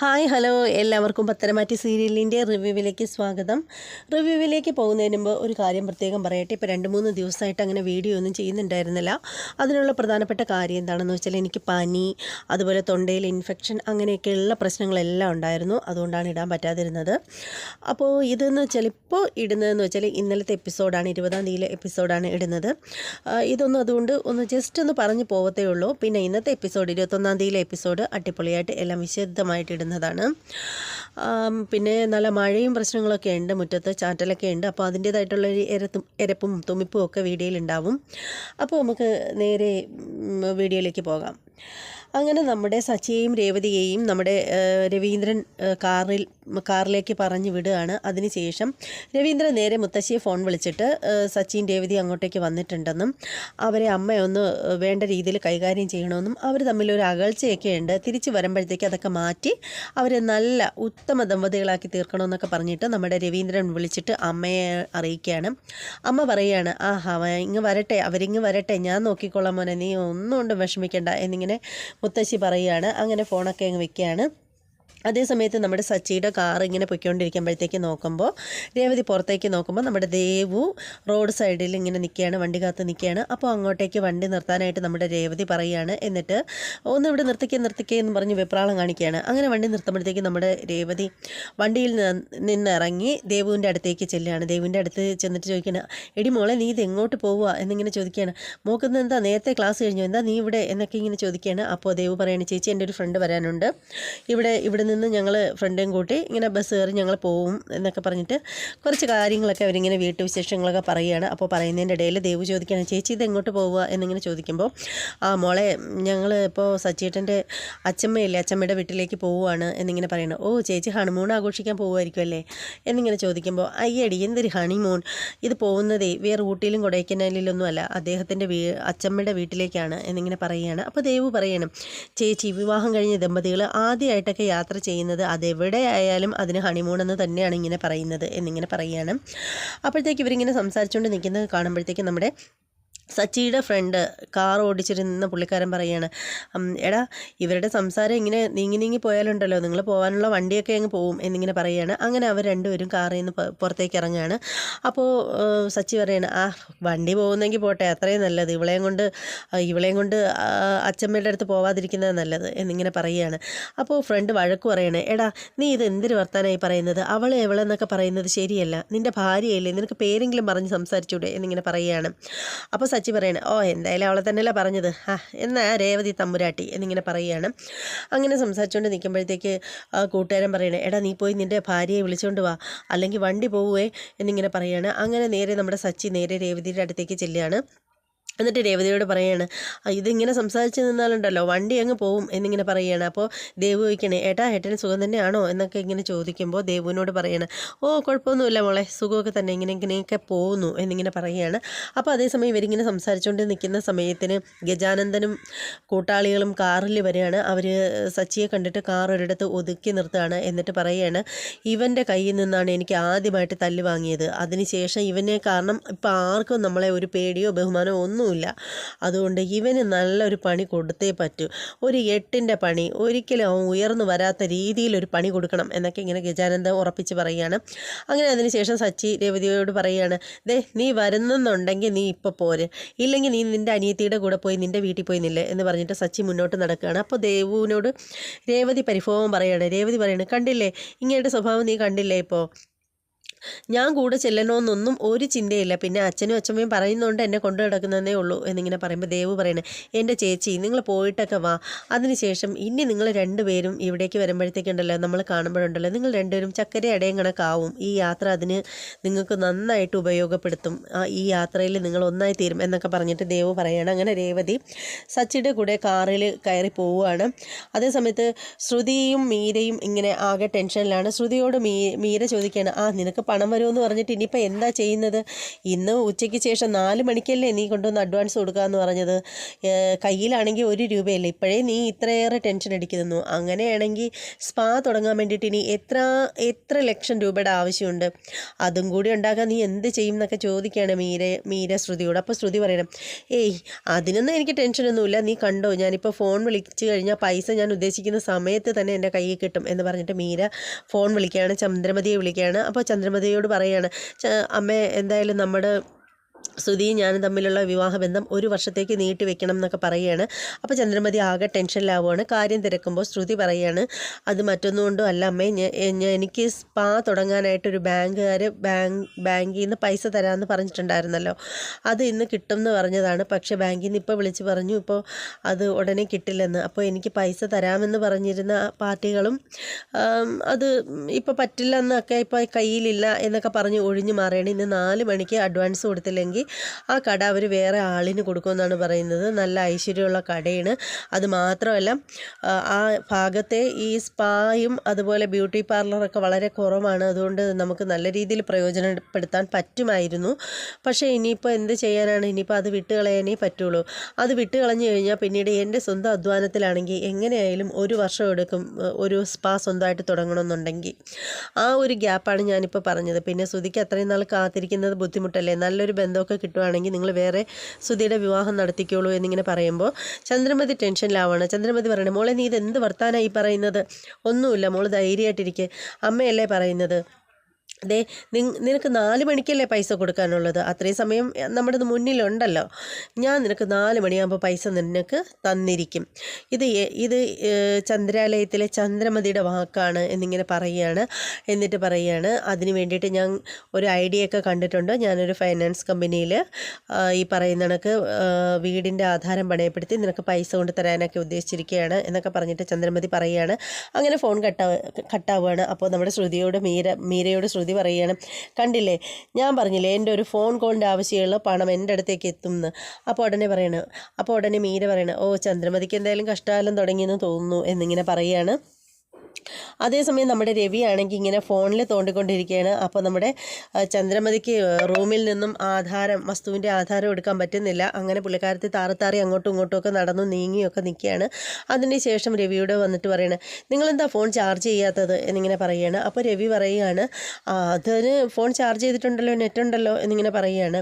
Hi hello. എല്ലാവർക്കും പത്തനമാറ്റി സീരിയലിന്റെ റിവ്യൂവിലേക്ക് സ്വാഗതം. റിവ്യൂവിലേക്ക് പോകുന്നതിന് മുമ്പ് ഒരു കാര്യം പ്രത്യേകം പറയട്ടെ. ഇപ്പോൾ രണ്ട് മൂന്ന് ദിവസമായിട്ട് അങ്ങനെ വീഡിയോ ഒന്നും ചെയ്യുന്നുണ്ടായിരുന്നില്ല. അതിനുള്ള പ്രധാനപ്പെട്ട കാര്യം എന്താണെന്ന് വെച്ചാൽ എനിക്ക് പനി അതുപോലെ തൊണ്ടയിൽ ഇൻഫെക്ഷൻ അങ്ങനെയൊക്കെയുള്ള പ്രശ്നങ്ങളെല്ലാം ഉണ്ടായിരുന്നു. അതുകൊണ്ടാണ് ഇടാൻ പറ്റാതിരുന്നത്. അപ്പോൾ ഇതെന്ന് വെച്ചാൽ ഇപ്പോൾ ഇടുന്നതെന്ന് വെച്ചാൽ ഇന്നലത്തെ എപ്പിസോഡാണ് ഇരുപതാം തീയതിയിലെ എപ്പിസോഡാണ് ഇടുന്നത്. ഇതൊന്നും അതുകൊണ്ട് ഒന്ന് ജസ്റ്റ് ഒന്ന് പറഞ്ഞു പോകത്തേ ഉള്ളൂ. പിന്നെ ഇന്നത്തെ എപ്പിസോഡ് ഇരുപത്തൊന്നാം തീയതിയിലെ എപ്പിസോഡ് അടിപൊളിയായിട്ട് എല്ലാം വിശദമായിട്ട് ഇടുന്നതാണ് പിന്നെ നല്ല മഴയും പ്രശ്നങ്ങളൊക്കെ ഉണ്ട് മുറ്റത്ത് ചാറ്റലൊക്കെ ഉണ്ട്. അപ്പോൾ അതിന്റേതായിട്ടുള്ള ഒരു എരത്തും എരപ്പും തുമ്മിപ്പും ഒക്കെ വീഡിയോയിലുണ്ടാവും അപ്പോൾ നമുക്ക് നേരെ വീഡിയോയിലേക്ക് പോകാം. അങ്ങനെ നമ്മുടെ സച്ചിയെയും രേവതിയെയും നമ്മുടെ രവീന്ദ്രൻ കാറിൽ കാറിലേക്ക് പറഞ്ഞു വിടുകയാണ്. അതിനുശേഷം രവീന്ദ്രൻ നേരെ മുത്തശ്ശിയെ ഫോൺ വിളിച്ചിട്ട് സച്ചിൻ രേവതി അങ്ങോട്ടേക്ക് വന്നിട്ടുണ്ടെന്നും അവരെ അമ്മയൊന്ന് വേണ്ട രീതിയിൽ കൈകാര്യം ചെയ്യണമെന്നും അവർ തമ്മിലൊരു അകൽച്ചയൊക്കെ ഉണ്ട് തിരിച്ചു വരുമ്പോഴത്തേക്ക് അതൊക്കെ മാറ്റി അവരെ നല്ല ഉത്തമ ദമ്പതികളാക്കി തീർക്കണമെന്നൊക്കെ പറഞ്ഞിട്ട് നമ്മുടെ രവീന്ദ്രൻ വിളിച്ചിട്ട് അമ്മയെ അറിയിക്കുകയാണ്. അമ്മ പറയുകയാണ് ആ ഇങ്ങ് വരട്ടെ അവരിങ്ങ് വരട്ടെ ഞാൻ നോക്കിക്കൊള്ളാം മോനെ നീ ഒന്നും കൊണ്ടും വിഷമിക്കണ്ട എന്നിങ്ങനെ മുത്തശ്ശി പറയുകയാണ്. അങ്ങനെ ഫോണൊക്കെ അങ്ങ് വെക്കുകയാണ്. അതേ സമയത്ത് നമ്മുടെ സച്ചിയുടെ കാർ ഇങ്ങനെ പൊയ്ക്കൊണ്ടിരിക്കുമ്പോഴത്തേക്ക് നോക്കുമ്പോൾ രേവതി പുറത്തേക്ക് നോക്കുമ്പോൾ നമ്മുടെ ദേവു റോഡ് സൈഡിൽ ഇങ്ങനെ നിൽക്കുകയാണ് വണ്ടി കാത്ത് നിൽക്കുകയാണ്. അപ്പോൾ അങ്ങോട്ടേക്ക് വണ്ടി നിർത്താനായിട്ട് നമ്മുടെ രേവതി പറയുകയാണ്. എന്നിട്ട് ഒന്ന് ഇവിടെ നിർത്തിക്കുക നിർത്തിക്കുക എന്ന് പറഞ്ഞ് വെപ്രാളം കാണിക്കുകയാണ്. അങ്ങനെ വണ്ടി നിർത്തുമ്പോഴത്തേക്ക് നമ്മുടെ രേവതി വണ്ടിയിൽ നിന്നിറങ്ങി ദേവുവിന്റെ അടുത്തേക്ക് ചെല്ലുകയാണ്. ദേവുവിന്റെ അടുത്ത് ചെന്നിട്ട് ചോദിക്കുകയാണ് എടി മോളെ നീ ഇത് എങ്ങോട്ട് പോവുക എന്നിങ്ങനെ ചോദിക്കുകയാണ്. മോക്കുന്ന എന്താ നേരത്തെ ക്ലാസ് കഴിഞ്ഞു? എന്താ നീ ഇവിടെ? എന്നൊക്കെ ഇങ്ങനെ ചോദിക്കുകയാണ്. അപ്പോൾ ദേവ് പറയുകയാണ് ചേച്ചി എന്റെ ഒരു ഫ്രണ്ട് വരാനുണ്ട്. ഇവിടെ ഇവിടെ നിന്ന് ഞങ്ങൾ ഫ്രണ്ടും കൂട്ടി ഇങ്ങനെ ബസ് കയറി ഞങ്ങൾ പോവും എന്നൊക്കെ പറഞ്ഞിട്ട് കുറച്ച് കാര്യങ്ങളൊക്കെ അവരിങ്ങനെ വീട്ടു വിശേഷങ്ങളൊക്കെ പറയുകയാണ്. അപ്പോൾ പറയുന്നതിന്റെ ഇടയിൽ ദേവ് ചോദിക്കുകയാണ് ചേച്ചി ഇത് എങ്ങോട്ട് പോവുക? എന്നിങ്ങനെ ചോദിക്കുമ്പോൾ ആ മോളെ ഞങ്ങൾ ഇപ്പോൾ സച്ചേട്ടന്റെ അച്ചമ്മയില്ലേ അച്ചമ്മയുടെ വീട്ടിലേക്ക് പോവുകയാണ് എന്നിങ്ങനെ പറയണം ഓ ചേച്ചി ഹണിമൂൺ ആഘോഷിക്കാൻ പോവുമായിരിക്കും അല്ലേ എന്നിങ്ങനെ ചോദിക്കുമ്പോൾ അയ്യടി എന്തൊരു ഹണിമൂൺ ഇത് പോകുന്നതേ വേറെ ഊട്ടിയിലും കൊടൈക്കനാലിലൊന്നും അല്ല അദ്ദേഹത്തിന്റെ വീ അച്ചമ്മയുടെ വീട്ടിലേക്കാണ് എന്നിങ്ങനെ പറയുകയാണ്. അപ്പോൾ ദേവ് പറയണം ചേച്ചി വിവാഹം കഴിഞ്ഞ ദമ്പതികൾ ആദ്യമായിട്ടൊക്കെ യാത്ര ചെയ്യുന്നത് അതെവിടെ ആയാലും അതിന് ഹണിമൂൺ എന്ന് തന്നെയാണ് ഇങ്ങനെ പറയുന്നത് എന്നിങ്ങനെ പറയുകയാണ്. അപ്പോഴത്തേക്ക് ഇവരിങ്ങനെ സംസാരിച്ചുകൊണ്ട് നിൽക്കുന്നത് കാണുമ്പോഴത്തേക്ക് നമ്മുടെ സച്ചിയുടെ ഫ്രണ്ട് കാർ ഓടിച്ചിരുന്ന പുള്ളിക്കാരൻ പറയാണ് "ഉം, എടാ ഇവരുടെ സംസാരം ഇങ്ങനെ നീങ്ങി നീങ്ങി പോയാലുണ്ടല്ലോ നിങ്ങൾ പോകാനുള്ള വണ്ടിയൊക്കെ അങ്ങ് പോവും എന്നിങ്ങനെ പറയാണ്. അങ്ങനെ അവർ രണ്ടുപേരും കാറിൽ നിന്ന് പുറത്തേക്ക് ഇറങ്ങുകയാണ് അപ്പോൾ സച്ചി പറയാണ് ആ വണ്ടി പോകുന്നെങ്കിൽ പോട്ടെ അത്രയും നല്ലത്. ഇവളെയും കൊണ്ട് ഇവളെയും കൊണ്ട് അച്ഛമ്മയുടെ അടുത്ത് പോവാതിരിക്കുന്നത് നല്ലത് എന്നിങ്ങനെ പറയുകയാണ് അപ്പോൾ ഫ്രണ്ട് വഴക്ക് പറയാണ് എടാ നീ ഇത് എന്തിനു വർത്താനായി പറയുന്നത്? അവളെ എവളെന്നൊക്കെ പറയുന്നത് ശരിയല്ല. നിന്റെ ഭാര്യയല്ലേ നിനക്ക് പേരെങ്കിലും പറഞ്ഞ് സംസാരിച്ചൂടെ എന്നിങ്ങനെ പറയുകയാണ് അപ്പോൾ സച്ചി പറയാണ് ഓ എന്തായാലും അവളെ തന്നെയല്ലേ പറഞ്ഞത്. ആ എന്നാ രേവതി തമ്പുരാട്ടി എന്നിങ്ങനെ പറയുകയാണ്. അങ്ങനെ സംസാരിച്ചുകൊണ്ട് നിൽക്കുമ്പോഴത്തേക്ക് കൂട്ടുകാരൻ പറയണേ എടാ നീ പോയി നിന്റെ ഭാര്യയെ വിളിച്ചുകൊണ്ട് വാ അല്ലെങ്കിൽ വണ്ടി പോവുകയെ എന്നിങ്ങനെ പറയുകയാണ്. അങ്ങനെ നേരെ നമ്മുടെ സച്ചി നേരെ രേവതിയുടെ അടുത്തേക്ക് ചെല്ലുകയാണ്. എന്നിട്ട് രേവതിയോട് പറയാണ് "ആ, ഇതിങ്ങനെ സംസാരിച്ച് നിന്നാലുണ്ടല്ലോ വണ്ടി അങ്ങ് പോവും എന്നിങ്ങനെ പറയുകയാണ് അപ്പോൾ ദേവു ചോദിക്കണേ ഏട്ടാ ഏട്ടന് സുഖം തന്നെയാണോ? എന്നൊക്കെ ഇങ്ങനെ ചോദിക്കുമ്പോൾ ദേവുവിനോട് പറയാണ് ഓ കുഴപ്പമൊന്നുമില്ല മോളെ സുഖമൊക്കെ തന്നെ ഇങ്ങനെ ഇങ്ങനെയൊക്കെ പോകുന്നു എന്നിങ്ങനെ പറയുകയാണ് അപ്പോൾ അതേസമയം ഇവരിങ്ങനെ സംസാരിച്ചുകൊണ്ട് നിൽക്കുന്ന സമയത്തിന് ഗജാനന്ദനും കൂട്ടാളികളും കാറിൽ വരികയാണ്. അവർ സച്ചിയെ കണ്ടിട്ട് കാർ ഒരിടത്ത് ഒതുക്കി നിർത്തുകയാണ് എന്നിട്ട് പറയുകയാണ് ഇവന്റെ കയ്യിൽ നിന്നാണ് എനിക്ക് ആദ്യമായിട്ട് തല്ല് വാങ്ങിയത്. അതിനുശേഷം ഇവനെ കാരണം ഇപ്പോൾ ആർക്കും നമ്മളെ ഒരു പേടിയോ ബഹുമാനമോ ഒന്നുമില്ല. അതുകൊണ്ട് ഇവന് നല്ലൊരു പണി കൊടുത്തേ പറ്റൂ. ഒരു എട്ടിന്റെ പണി ഒരിക്കലും അവൻ ഉയർന്നു വരാത്ത രീതിയിൽ ഒരു പണി കൊടുക്കണം എന്നൊക്കെ ഇങ്ങനെ ഗജാനന്ദ ഉറപ്പിച്ച് പറയുകയാണ്. അങ്ങനെ അതിനുശേഷം സച്ചി രേവതിയോട് പറയുകയാണ് ദേ നീ വരുന്നെന്നുണ്ടെങ്കിൽ നീ ഇപ്പോൾ പോര്. ഇല്ലെങ്കിൽ നീ നിന്റെ അനിയത്തിയുടെ കൂടെ പോയി നിന്റെ വീട്ടിൽ പോയി നില്ലേ എന്ന് പറഞ്ഞിട്ട് സച്ചി മുന്നോട്ട് നടക്കുകയാണ്. അപ്പോൾ ദേവുവിനോട് രേവതി പരിഭവം പറയുകയാണ്. രേവതി പറയുന്നത് കണ്ടില്ലേ ഇങ്ങയുടെ സ്വഭാവം നീ കണ്ടില്ലേ ഇപ്പോൾ ഞാൻ കൂടെ ചെല്ലണമെന്നൊന്നും ഒരു ചിന്തയില്ല. പിന്നെ അച്ഛനും അച്ഛമ്മയും പറയുന്നതുകൊണ്ട് എന്നെ കൊണ്ടു കിടക്കുന്നതേ ഉള്ളൂ എന്നിങ്ങനെ പറയുമ്പോൾ ദേവ് പറയണേ എന്റെ ചേച്ചി നിങ്ങൾ പോയിട്ടൊക്കെ വാ. അതിനുശേഷം ഇനി നിങ്ങൾ രണ്ടുപേരും ഇവിടേക്ക് വരുമ്പോഴത്തേക്കുണ്ടല്ലോ നമ്മൾ കാണുമ്പോഴുണ്ടല്ലോ നിങ്ങൾ രണ്ടുപേരും ചക്കര അടയും കണക്കാവും. ഈ യാത്ര അതിന് നിങ്ങൾക്ക് നന്നായിട്ട് ഉപയോഗപ്പെടുത്തും. ഈ യാത്രയിൽ നിങ്ങൾ ഒന്നായി തീരും എന്നൊക്കെ പറഞ്ഞിട്ട് ദേവ് പറയാണ്. അങ്ങനെ രേവതി സച്ചിയുടെ കൂടെ കാറിൽ കയറി പോവുകയാണ്. അതേസമയത്ത് ശ്രുതിയും മീരയും ഇങ്ങനെ ആകെ ടെൻഷനിലാണ്. ശ്രുതിയോട് മീ മീര ചോദിക്കുകയാണ് ആ നിനക്ക് പണം വരുമെന്ന് പറഞ്ഞിട്ട് ഇനിയിപ്പോൾ എന്താ ചെയ്യുന്നത്? ഇന്ന് ഉച്ചയ്ക്ക് ശേഷം നാല് മണിക്കല്ലേ നീ കൊണ്ടുവന്ന് അഡ്വാൻസ് കൊടുക്കുക എന്ന് പറഞ്ഞത് കയ്യിലാണെങ്കിൽ ഒരു രൂപയല്ലേ? ഇപ്പോഴേ നീ ഇത്രയേറെ ടെൻഷൻ അടിക്കുന്നു. അങ്ങനെയാണെങ്കിൽ സ്പാ തുടങ്ങാൻ വേണ്ടിയിട്ട് ഇനി എത്ര എത്ര ലക്ഷം രൂപയുടെ ആവശ്യമുണ്ട്? അതും കൂടി ഉണ്ടാക്കാൻ നീ എന്ത് ചെയ്യും എന്നൊക്കെ ചോദിക്കുകയാണ് മീര മീര ശ്രുതിയോട്. അപ്പോൾ ശ്രുതി പറയണം ഏയ് അതിനൊന്നും എനിക്ക് ടെൻഷനൊന്നുമില്ല നീ കണ്ടോ? ഞാനിപ്പോൾ ഫോൺ വിളിച്ചു കഴിഞ്ഞാൽ പൈസ ഞാൻ ഉദ്ദേശിക്കുന്ന സമയത്ത് തന്നെ എന്റെ കയ്യിൽ കിട്ടും എന്ന് പറഞ്ഞിട്ട് മീര ഫോൺ വിളിക്കുകയാണ് ചന്ദ്രമതിയെ വിളിക്കുകയാണ്. അപ്പോൾ ചന്ദ്രമതിയോട് പറയുകയാണ് പറയാണ് അമ്മേ എന്തായാലും നമ്മുടെ ശ്രുതിയും ഞാനും തമ്മിലുള്ള വിവാഹബന്ധം ഒരു വർഷത്തേക്ക് നീട്ടി വെക്കണം എന്നൊക്കെ പറയുകയാണ്. അപ്പോൾ ചന്ദ്രമതി ആകെ ടെൻഷനിലാവുകയാണ്. കാര്യം തിരക്കുമ്പോൾ ശ്രുതി പറയുകയാണ് അത് മറ്റൊന്നും കൊണ്ടും അല്ല അമ്മേ എനിക്ക് സ്പാ തുടങ്ങാനായിട്ടൊരു ബാങ്കുകാർ ബാങ്ക് ബാങ്കിൽ നിന്ന് പൈസ തരാമെന്ന് പറഞ്ഞിട്ടുണ്ടായിരുന്നല്ലോ. അത് ഇന്ന് കിട്ടും എന്ന് പറഞ്ഞതാണ്. പക്ഷേ ബാങ്കിൽ നിന്ന് ഇപ്പോൾ വിളിച്ച് പറഞ്ഞു ഇപ്പോൾ അത് ഉടനെ കിട്ടില്ലെന്ന്. അപ്പോൾ എനിക്ക് പൈസ തരാമെന്ന് പറഞ്ഞിരുന്ന പാർട്ടികളും അത് ഇപ്പോൾ പറ്റില്ല എന്നൊക്കെ ഇപ്പോൾ കയ്യിലില്ല എന്നൊക്കെ പറഞ്ഞ് ഒഴിഞ്ഞു മാറുകയാണ്. ഇന്ന് നാല് മണിക്ക് അഡ്വാൻസ് കൊടുത്തില്ലെങ്കിൽ ആ കട അവർ വേറെ ആളിന് കൊടുക്കുമെന്നാണ് പറയുന്നത്. നല്ല ഐശ്വര്യമുള്ള കടയാണ്. അത് മാത്രമല്ല ആ, ഭാഗത്തെ ഈ സ്പായും അതുപോലെ ബ്യൂട്ടി പാർലറൊക്കെ വളരെ കുറവാണ്. അതുകൊണ്ട് നമുക്ക് നല്ല രീതിയിൽ പ്രയോജനപ്പെടുത്താൻ പറ്റുമായിരുന്നു. പക്ഷേ ഇനിയിപ്പോൾ എന്ത് ചെയ്യാനാണ്? ഇനിയിപ്പോൾ അത് വിട്ട് കളയാനേ പറ്റുള്ളൂ. അത് വിട്ട് കളഞ്ഞു കഴിഞ്ഞാൽ പിന്നീട് എന്റെ സ്വന്തം അധ്വാനത്തിലാണെങ്കിൽ എങ്ങനെയായാലും ഒരു വർഷം എടുക്കും ഒരു സ്പാ സ്വന്തമായിട്ട് തുടങ്ങണമെന്നുണ്ടെങ്കിൽ. ആ ഒരു ഗ്യാപ്പാണ് ഞാനിപ്പോൾ പറഞ്ഞത്. പിന്നെ സുധിക്ക് അത്രയും നാൾ കാത്തിരിക്കുന്നത് ബുദ്ധിമുട്ടല്ലേ? നല്ലൊരു ബന്ധമൊക്കെ കിട്ടുവാണെങ്കിൽ നിങ്ങൾ വേറെ സുധിയുടെ വിവാഹം നടത്തിക്കോളൂ എന്നിങ്ങനെ പറയുമ്പോൾ ചന്ദ്രമതി ടെൻഷനിലാവാണ്. ചന്ദ്രമതി പറയണേ മോളെ നീ ഇത് എന്ത് വർത്താനായി പറയുന്നത്? ഒന്നുമില്ല മോൾ ധൈര്യമായിട്ടിരിക്കെ. അമ്മയല്ലേ പറയുന്നത്? ദേ നിനക്ക് നാല് മണിക്കല്ലേ പൈസ കൊടുക്കാനുള്ളത്? അത്രയും സമയം നമ്മുടെ മുന്നിലുണ്ടല്ലോ. ഞാൻ നിനക്ക് നാല് മണിയാകുമ്പോൾ പൈസ നിനക്ക് തന്നിരിക്കും. ഇത് ഇത് ചന്ദ്രാലയത്തിലെ ചന്ദ്രമതിയുടെ വാക്കാണ് എന്നിങ്ങനെ പറയുകയാണ് എന്നിട്ട് പറയുകയാണ് അതിന് വേണ്ടിയിട്ട് ഞാൻ ഒരു ഐഡിയ ഒക്കെ കണ്ടിട്ടുണ്ട്. ഞാനൊരു ഫൈനാൻസ് കമ്പനിയിൽ ഈ പറയുന്ന കണക്ക് വീടിന്റെ ആധാരം പണയപ്പെടുത്തി നിനക്ക് പൈസ കൊണ്ട് തരാനൊക്കെ ഉദ്ദേശിച്ചിരിക്കുകയാണ് എന്നൊക്കെ പറഞ്ഞിട്ട് ചന്ദ്രമതി പറയുകയാണ് അങ്ങനെ ഫോൺ കട്ടാ കട്ടാവുകയാണ്. അപ്പോൾ നമ്മുടെ ശ്രുതിയോട് മീര മീരയോട് ശ്രുതി പറയുകയാണ്. കണ്ടില്ലേ? ഞാൻ പറഞ്ഞില്ലേ എന്റെ ഒരു ഫോൺ കോളിന്റെ ആവശ്യമുള്ള പണം എന്റെ അടുത്തേക്ക് എത്തും എന്ന് അപ്പോൾ ഉടനെ പറയണ അപ്പോൾ ഉടനെ മീര പറയണ ഓ ചന്ദ്രമതിക്ക് എന്തായാലും കഷ്ടകാലം തുടങ്ങിയെന്ന് തോന്നുന്നു എന്നിങ്ങനെ പറയുകയാണ്. അതേസമയം നമ്മുടെ രവി ആണെങ്കിൽ ഇങ്ങനെ ഫോണിൽ തോണ്ടിക്കൊണ്ടിരിക്കുകയാണ്. അപ്പോൾ നമ്മുടെ ചന്ദ്രമതിക്ക് റൂമിൽ നിന്നും ആധാരം വസ്തുവിന്റെ ആധാരം എടുക്കാൻ പറ്റുന്നില്ല. അങ്ങനെ പുള്ളിക്കാരത്തി താറത്താറി താറി അങ്ങോട്ടും ഇങ്ങോട്ടും ഒക്കെ നടന്നു നീങ്ങിയൊക്കെ നിൽക്കുകയാണ്. അതിന് ശേഷം രവിയോട് വന്നിട്ട് പറയണ നിങ്ങളെന്താ ഫോൺ ചാർജ് ചെയ്യാത്തത്? എന്നിങ്ങനെ പറയുകയാണ്. അപ്പോൾ രവി പറയുകയാണ് "ആ, അതിന് ഫോൺ ചാർജ് ചെയ്തിട്ടുണ്ടല്ലോ നെറ്റ് ഉണ്ടല്ലോ എന്നിങ്ങനെ പറയുകയാണ്.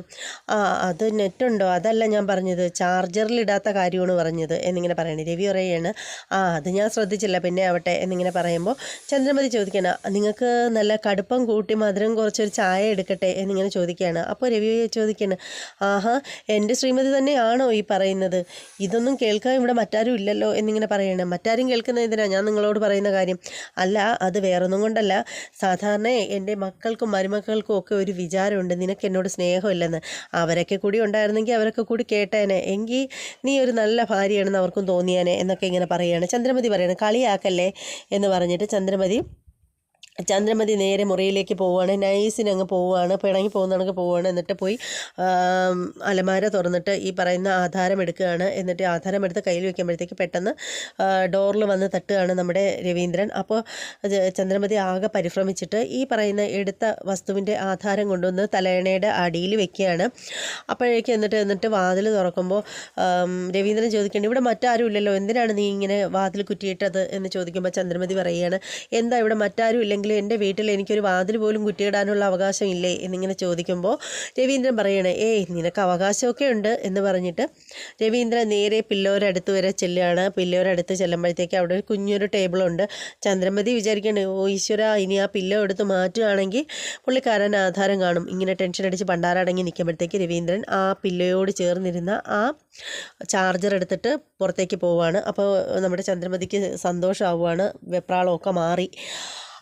ആ അത് നെറ്റ് ഉണ്ടോ? അതല്ല ഞാൻ പറഞ്ഞത് ചാർജറിൽ ഇടാത്ത കാര്യമാണ് പറഞ്ഞത് എന്നിങ്ങനെ പറയണേ. രവി പറയുകയാണ് ആ അത് ഞാൻ ശ്രദ്ധിച്ചില്ല പിന്നെ ആവട്ടെ എന്നിങ്ങനെ പറയുമ്പോൾ ചന്ദ്രമതി ചോദിക്കണം നിങ്ങൾക്ക് നല്ല കടുപ്പം കൂട്ടി മധുരം കുറച്ചൊരു ചായ എടുക്കട്ടെ? എന്നിങ്ങനെ ചോദിക്കുകയാണ്. അപ്പോൾ രവി ചോദിക്കുകയാണ് ആഹാ എന്റെ ശ്രീമതി തന്നെയാണോ ഈ പറയുന്നത്? ഇതൊന്നും കേൾക്കാൻ ഇവിടെ മറ്റാരും ഇല്ലല്ലോ? എന്നിങ്ങനെ പറയണം. മറ്റാരും കേൾക്കുന്ന എന്തിനാണ് ഞാൻ നിങ്ങളോട് പറയുന്ന കാര്യം. അല്ല അത് വേറൊന്നും കൊണ്ടല്ല. സാധാരണ എന്റെ മക്കൾക്കും മരുമക്കൾക്കും ഒക്കെ ഒരു വിചാരമുണ്ട് നിനക്ക് എന്നോട് സ്നേഹമില്ലെന്ന്. അവരൊക്കെ കൂടി ഉണ്ടായിരുന്നെങ്കിൽ അവരൊക്കെ കൂടി കേട്ടേനെ. എങ്കിൽ നീ ഒരു നല്ല ഭാര്യയാണെന്ന് അവർക്കും തോന്നിയേനെ. എന്നൊക്കെ ഇങ്ങനെ പറയുകയാണ് ചന്ദ്രമതി പറയുന്നത് കളിയാക്കല്ലേ? എന്ന് പറഞ്ഞിട്ട് ചന്ദ്രമതി ചന്ദ്രമതി നേരെ മുറിയിലേക്ക് പോവുകയാണ്. നൈസിന് അങ്ങ് പോവുകയാണ്. പിണങ്ങി പോകുന്നതൊക്കെ പോവുകയാണ്. എന്നിട്ട് പോയി അലമാര തുറന്നിട്ട് ഈ പറയുന്ന ആധാരം എടുക്കുകയാണ്. എന്നിട്ട് ആധാരം എടുത്ത് കയ്യിൽ വയ്ക്കുമ്പോഴത്തേക്ക് പെട്ടെന്ന് ഡോറിൽ വന്ന് തട്ടുകയാണ് നമ്മുടെ രവീന്ദ്രൻ. അപ്പോൾ ചന്ദ്രമതി ആകെ പരിഭ്രമിച്ചിട്ട് ഈ പറയുന്ന എടുത്ത വസ്തുവിന്റെ ആധാരം കൊണ്ടുവന്ന് തലയണയുടെ അടിയിൽ വെക്കുകയാണ്. അപ്പോഴേക്ക് എന്നിട്ട് എന്നിട്ട് വാതിൽ തുറക്കുമ്പോൾ രവീന്ദ്രൻ ചോദിക്കേണ്ടി ഇവിടെ മറ്റാരും ഇല്ലല്ലോ. എന്തിനാണ് നീ ഇങ്ങനെ വാതിൽ കുറ്റിയിട്ടത്? എന്ന് ചോദിക്കുമ്പോൾ ചന്ദ്രമതി പറയുകയാണ് എന്താ ഇവിടെ മറ്റാരും ഇല്ലെങ്കിലും എന്റെ വീട്ടിൽ എനിക്കൊരു വാതിൽ പോലും കുറ്റിയിടാനുള്ള അവകാശം ഇല്ലേ എന്നിങ്ങനെ ചോദിക്കുമ്പോൾ രവീന്ദ്രൻ പറയണേ ഏയ് നിനക്ക് അവകാശമൊക്കെ ഉണ്ട് എന്ന് പറഞ്ഞിട്ട് രവീന്ദ്രൻ നേരെ പില്ലോരടുത്ത് വരെ ചെല്ലുകയാണ്. പില്ലോരടുത്ത് ചെല്ലുമ്പോഴത്തേക്ക് അവിടെ ഒരു കുഞ്ഞൊരു ടേബിളുണ്ട് ചന്ദ്രമതി വിചാരിക്കണേ ഓ ഈശ്വര ഇനി ആ പില്ലോ എടുത്ത് മാറ്റുകയാണെങ്കിൽ പുള്ളിക്കാരൻ ആധാരം കാണും. ഇങ്ങനെ ടെൻഷൻ അടിച്ച് പണ്ടാരടങ്ങി നിൽക്കുമ്പോഴത്തേക്ക് രവീന്ദ്രൻ ആ പില്ലയോട് ചേർന്നിരുന്ന ആ ചാർജർ എടുത്തിട്ട് പുറത്തേക്ക് പോവുകയാണ്. അപ്പോൾ നമ്മുടെ ചന്ദ്രമതിക്ക് സന്തോഷമാവുകയാണ്. വെപ്രാളമൊക്കെ മാറി.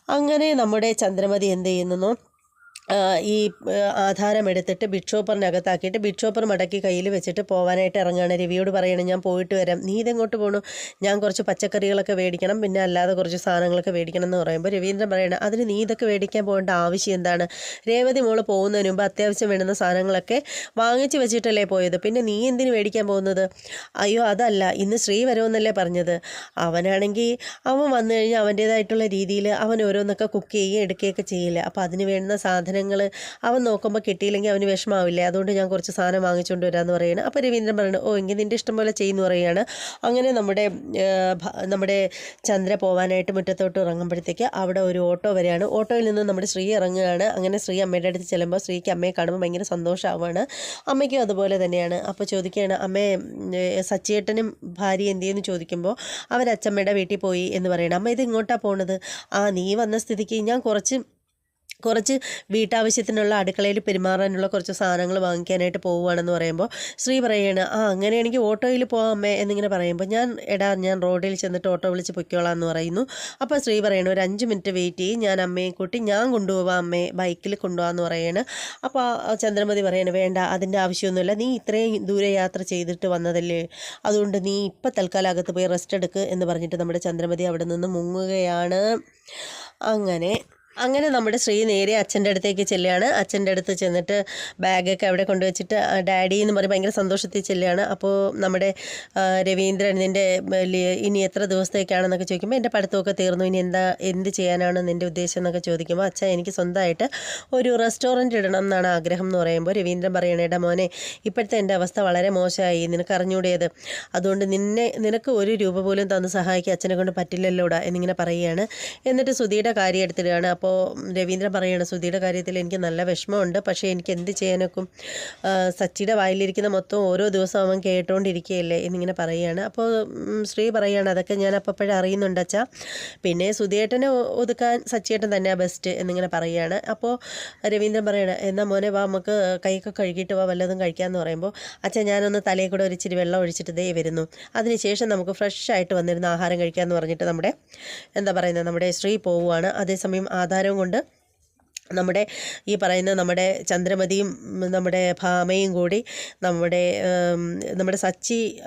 അങ്ങനെ നമ്മുടെ ചന്ദ്രമതി എന്ത് ചെയ്യുന്നു? ഈ ആധാരം എടുത്തിട്ട് അകത്താക്കിയിട്ട് ബിഗ് മടക്കി കയ്യിൽ വെച്ചിട്ട് പോകാനായിട്ട് ഇറങ്ങുകയാണ് രവിയോട് പറയണം ഞാൻ പോയിട്ട് വരാം. നീ ഇതെങ്ങോട്ട് പോകണു ഞാൻ കുറച്ച് പച്ചക്കറികളൊക്കെ മേടിക്കണം. പിന്നെ അല്ലാതെ കുറച്ച് സാധനങ്ങളൊക്കെ മേടിക്കണം എന്ന് പറയുമ്പോൾ രവീന്ദ്രൻ പറയണം അതിന് നീ ഇതൊക്കെ മേടിക്കാൻ പോകേണ്ട ആവശ്യം എന്താണ്? രേവതി മോൾ പോകുന്നതിന് മുമ്പ് അത്യാവശ്യം വേണ്ടുന്ന സാധനങ്ങളൊക്കെ വാങ്ങിച്ച് വെച്ചിട്ടല്ലേ പോയത്. പിന്നെ നീ എന്തിനു മേടിക്കാൻ പോകുന്നത്? അയ്യോ അതല്ല. ഇന്ന് ശ്രീ വരുമെന്നല്ലേ പറഞ്ഞത്. അവനാണെങ്കിൽ അവൻ വന്നു കഴിഞ്ഞാൽ അവന്റേതായിട്ടുള്ള രീതിയിൽ അവൻ ഓരോന്നൊക്കെ കുക്ക് ചെയ്യുകയും എടുക്കുകയൊക്കെ ചെയ്യില്ല. അപ്പോൾ അതിന് വേണ്ടുന്ന സാധനങ്ങൾ സാധനങ്ങൾ അവൻ നോക്കുമ്പോൾ കിട്ടിയില്ലെങ്കിൽ അവന് വിഷമാവില്ലേ? അതുകൊണ്ട് ഞാൻ കുറച്ച് സാധനം വാങ്ങിച്ചുകൊണ്ട് വരാമെന്ന് പറയുകയാണ് അപ്പോൾ രവീന്ദ്രൻ പറയുന്നത് ഓ എങ്കിൽ നിന്റെ ഇഷ്ടം പോലെ ചെയ്യുന്നു പറയുകയാണ്. അങ്ങനെ നമ്മുടെ നമ്മുടെ ചന്ദ്ര പോവാനായിട്ട് മുറ്റത്തോട്ട് ഇറങ്ങുമ്പോഴത്തേക്ക് അവിടെ ഒരു ഓട്ടോ വരികയാണ് ഓട്ടോയിൽ നിന്ന് നമ്മുടെ ശ്രീ ഇറങ്ങുകയാണ്. അങ്ങനെ ശ്രീ അമ്മയുടെ അടുത്ത് ചെല്ലുമ്പോൾ ശ്രീക്ക് അമ്മയെ കാണുമ്പോൾ ഭയങ്കര സന്തോഷമാവാണ് അമ്മയ്ക്കും അതുപോലെ തന്നെയാണ്. അപ്പോൾ ചോദിക്കുകയാണ് അമ്മേ ഏഹ്, സച്ചിയേട്ടനും ഭാര്യ എന്ത് ചെയ്യുന്നു? ചോദിക്കുമ്പോൾ അവരച്ചമ്മയുടെ വീട്ടിൽ പോയി എന്ന് പറയണം അമ്മ ഇത് ഇങ്ങോട്ടാണ് പോണത്? ആ നീ വന്ന സ്ഥിതിക്ക് ഞാൻ കുറച്ച് കുറച്ച് വീട്ടാവശ്യത്തിനുള്ള അടുക്കളയിൽ പെരുമാറാനുള്ള കുറച്ച് സാധനങ്ങൾ വാങ്ങിക്കാനായിട്ട് പോവുകയാണെന്ന് പറയുമ്പോൾ ശ്രീ പറയുകയാണ് ആ അങ്ങനെയാണെങ്കിൽ ഓട്ടോയിൽ പോകാം അമ്മേ എന്നിങ്ങനെ പറയുമ്പോൾ ഞാൻ എടാ ഞാൻ റോഡിൽ ചെന്നിട്ട് ഓട്ടോ വിളിച്ച് പൊയ്ക്കോളാം എന്ന് പറയുന്നു. അപ്പോൾ ശ്രീ പറയണ ഒരു അഞ്ച് മിനിറ്റ് വെയിറ്റ് ചെയ്യും ഞാൻ അമ്മയെ കൂട്ടി ഞാൻ കൊണ്ടുപോവാം അമ്മയെ ബൈക്കിൽ കൊണ്ടുപോകാമെന്ന് പറയാണ്. അപ്പോൾ ചന്ദ്രമതി പറയണ വേണ്ട അതിന്റെ ആവശ്യമൊന്നുമില്ല നീ ഇത്രയും ദൂരെ യാത്ര ചെയ്തിട്ട് വന്നതല്ലേ അതുകൊണ്ട് നീ ഇപ്പം തൽക്കാലം അകത്ത് പോയി റെസ്റ്റ് എടുക്ക് എന്ന് പറഞ്ഞിട്ട് നമ്മുടെ ചന്ദ്രമതി അവിടെ നിന്ന് മുങ്ങുകയാണ്. അങ്ങനെ അങ്ങനെ നമ്മുടെ ശ്രീ നേരെ അച്ഛന്റെ അടുത്തേക്ക് ചെല്ലുകയാണ്. അച്ഛന്റെ അടുത്ത് ചെന്നിട്ട് ബാഗൊക്കെ അവിടെ കൊണ്ടുവച്ചിട്ട് ഡാഡി എന്ന് പറയും ഭയങ്കര സന്തോഷത്തിൽ ചെല്ലുകയാണ്. അപ്പോൾ നമ്മുടെ രവീന്ദ്രൻ നിന്റെ ഇനി എത്ര ദിവസത്തേക്കാണെന്നൊക്കെ ചോദിക്കുമ്പോൾ എന്റെ പഠിത്തമൊക്കെ തീർന്നു. ഇനി എന്താ എന്ത് ചെയ്യാനാണ് നിന്റെ ഉദ്ദേശം എന്നൊക്കെ ചോദിക്കുമ്പോൾ അച്ഛൻ എനിക്ക് സ്വന്തമായിട്ട് ഒരു റെസ്റ്റോറന്റ് ഇടണം എന്നാണ് ആഗ്രഹം എന്ന് പറയുമ്പോൾ രവീന്ദ്രൻ പറയണേ എടാ മോനെ ഇപ്പോഴത്തെ എന്റെ അവസ്ഥ വളരെ മോശമായി. നിനക്ക് അറിഞ്ഞൂടിയത് അതുകൊണ്ട് നിന്നെ നിനക്ക് ഒരു രൂപ പോലും തന്ന് സഹായിക്കാൻ അച്ഛനെ കൊണ്ട് പറ്റില്ലല്ലോടാ? എന്നിങ്ങനെ പറയുകയാണ്. എന്നിട്ട് സുധിയുടെ കാര്യം എടുത്തിടുകയാണ്. അപ്പോൾ രവീന്ദ്രൻ പറയുകയാണ് സുധിയുടെ കാര്യത്തിൽ എനിക്ക് നല്ല വിഷമമുണ്ട് പക്ഷേ എനിക്ക് എന്ത് ചെയ്യാനൊക്കും സച്ചിയുടെ വായിലിരിക്കുന്ന മൊത്തം ഓരോ ദിവസവും അവൻ കേട്ടുകൊണ്ടിരിക്കുകയല്ലേ എന്നിങ്ങനെ പറയുകയാണ്. അപ്പോൾ ശ്രീ പറയുകയാണ് അതൊക്കെ ഞാൻ അപ്പോഴേ അറിയുന്നുണ്ട് അച്ഛാ. പിന്നെ സുധിയേട്ടനെ ഒതുക്കാൻ സച്ചിയേട്ടൻ തന്നെയാണ് ബെസ്റ്റ് എന്നിങ്ങനെ പറയുകയാണ്. അപ്പോൾ രവീന്ദ്രൻ പറയണ എന്നാൽ മോനെ വാ നമുക്ക് കൈയൊക്കെ കഴുകിയിട്ട് വാ വല്ലതും കഴിക്കാമെന്ന് പറയുമ്പോൾ അച്ഛാ ഞാനൊന്ന് തലയിൽ കൂടെ ഒരിച്ചിരി വെള്ളം ഒഴിച്ചിട്ട് ദേ വരുന്നു. അതിനുശേഷം നമുക്ക് ഫ്രഷ് ആയിട്ട് വന്നിരുന്ന ആഹാരം കഴിക്കാമെന്ന് പറഞ്ഞിട്ട് നമ്മുടെ എന്താ പറയുന്നത് നമ്മുടെ ശ്രീ പോവുകയാണ്. അതേസമയം ആധാരവും കൊണ്ട് നമ്മുടെ ഈ പറയുന്ന നമ്മുടെ ചന്ദ്രമതിയും നമ്മുടെ ഭാമയും കൂടി നമ്മുടെ നമ്മുടെ സച്ചി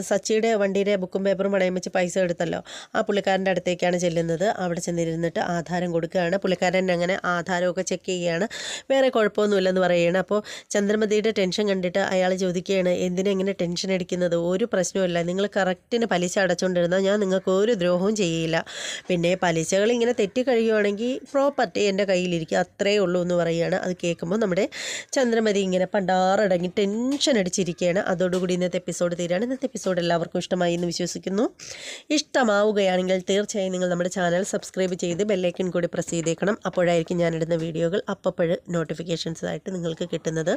സച്ചിയുടെ വണ്ടിയുടെ ബുക്കും പേപ്പറും പണയം വെച്ച് പൈസ എടുത്തല്ലോ. ആ പുള്ളിക്കാരന്റെ അടുത്തേക്കാണ് ചെല്ലുന്നത്. അവിടെ ചെന്നിരുന്നിട്ട് ആധാരം കൊടുക്കുകയാണ്. പുള്ളിക്കാരൻ അങ്ങനെ ആധാരമൊക്കെ ചെക്ക് ചെയ്യുകയാണ്. വേറെ കുഴപ്പമൊന്നുമില്ലെന്ന് പറയുകയാണ്. അപ്പോൾ ചന്ദ്രമതിയുടെ ടെൻഷൻ കണ്ടിട്ട് അയാൾ ചോദിക്കുകയാണ് എന്തിനാ ഇങ്ങനെ ടെൻഷൻ അടിക്കുന്നത്? ഒരു പ്രശ്നവുമില്ല. നിങ്ങൾ കറക്റ്റിന് പലിശ അടച്ചുകൊണ്ടിരുന്നാൽ ഞാൻ നിങ്ങൾക്ക് ഒരു ദ്രോഹവും ചെയ്യില്ല. പിന്നെ പലിശകൾ ഇങ്ങനെ തെറ്റി കഴിയുവാണെങ്കിൽ പ്രോപ്പർട്ടി എന്റെ കയ്യിലിരിക്കും. അത്രേ ഉള്ളൂ എന്ന് പറയുകയാണ്. അത് കേൾക്കുമ്പോൾ നമ്മുടെ ചന്ദ്രമതി ഇങ്ങനെ പണ്ടാറടങ്ങി ടെൻഷൻ അടിച്ചിരിക്കുകയാണ്. അതോടുകൂടി ഇന്നത്തെ എപ്പിസോഡ് തീരാണ്. ഇന്നത്തെ എപ്പിസോഡ് എല്ലാവർക്കും ഇഷ്ടമായി എന്ന് വിശ്വസിക്കുന്നു. ഇഷ്ടമാവുകയാണെങ്കിൽ തീർച്ചയായും നിങ്ങൾ നമ്മുടെ ചാനൽ സബ്സ്ക്രൈബ് ചെയ്ത് ബെല്ലൈക്കൺ കൂടി പ്രസ് ചെയ്തേക്കണം. അപ്പോഴായിരിക്കും ഞാനിടുന്ന വീഡിയോകൾ അപ്പോഴ് നോട്ടിഫിക്കേഷൻസ് ആയിട്ട് നിങ്ങൾക്ക് കിട്ടുന്നത്.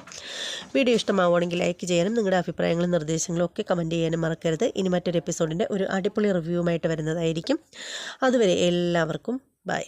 വീഡിയോ ഇഷ്ടമാവുകയാണെങ്കിൽ ലൈക്ക് ചെയ്യാനും നിങ്ങളുടെ അഭിപ്രായങ്ങളും നിർദ്ദേശങ്ങളും ഒക്കെ കമന്റ് ചെയ്യാനും മറക്കരുത്. ഇനി മറ്റൊരു എപ്പിസോഡിന്റെ ഒരു അടിപൊളി റിവ്യൂവുമായിട്ട് വരുന്നതായിരിക്കും. അതുവരെ എല്ലാവർക്കും ബൈ